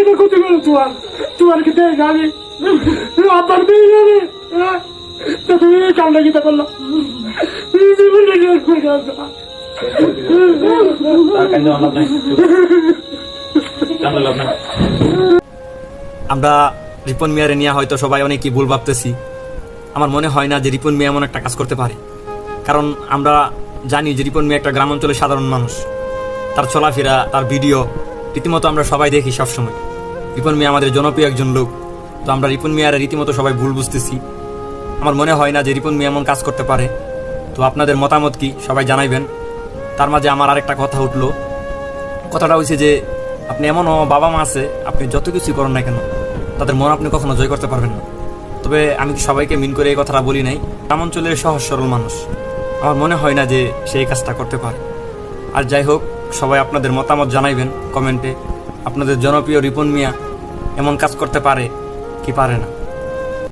এটা করতে গেল তোমার? তোমার কি দেয় গাড়ি আবার দিয়ে যাবে হ্যাঁ? তা তুমি এই কামটা কিতা করল? আমরা রিপন মিয়ারে নিয়ে হয়তো সবাই অনেকই ভুল ভাবতেছি। আমার মনে হয় না যে রিপন মিয়া এমন একটা কাজ করতে পারে। কারণ আমরা জানি যে রিপন মিয়া একটা গ্রাম অঞ্চলের সাধারণ মানুষ। তার চলাফেরা তার ভিডিও রীতিমতো আমরা সবাই দেখি সবসময়। রিপন মিয়া আমাদের জনপ্রিয় একজন লোক, তো আমরা রিপন মিয়ার রীতিমতো সবাই ভুল বুঝতেছি। আমার মনে হয় না যে রিপন মিয়া এমন কাজ করতে পারে। তো আপনাদের মতামত কি? সবাই জানাইবেন। তার মাঝে আমার আরেকটা কথা উঠল। কথাটা হচ্ছে যে, আপনি এমন বাবা মা আছে, আপনি যত কিছুই করেন না কেন, তাদের মন আপনি কখনো জয় করতে পারবেন না। তবে আমি সবাইকে মিন করে এই কথাটা বলি নাই? গ্রাম অঞ্চলের সহজ সরল মানুষ। আমার মনে হয় না যে সেই কাজটা করতে পারে। আর যাই হোক সবাই আপনাদের মতামত জানাইবেন কমেন্টে। আপনাদের জনপ্রিয় রিপন মিয়া এমন কাজ করতে পারে কি পারে না?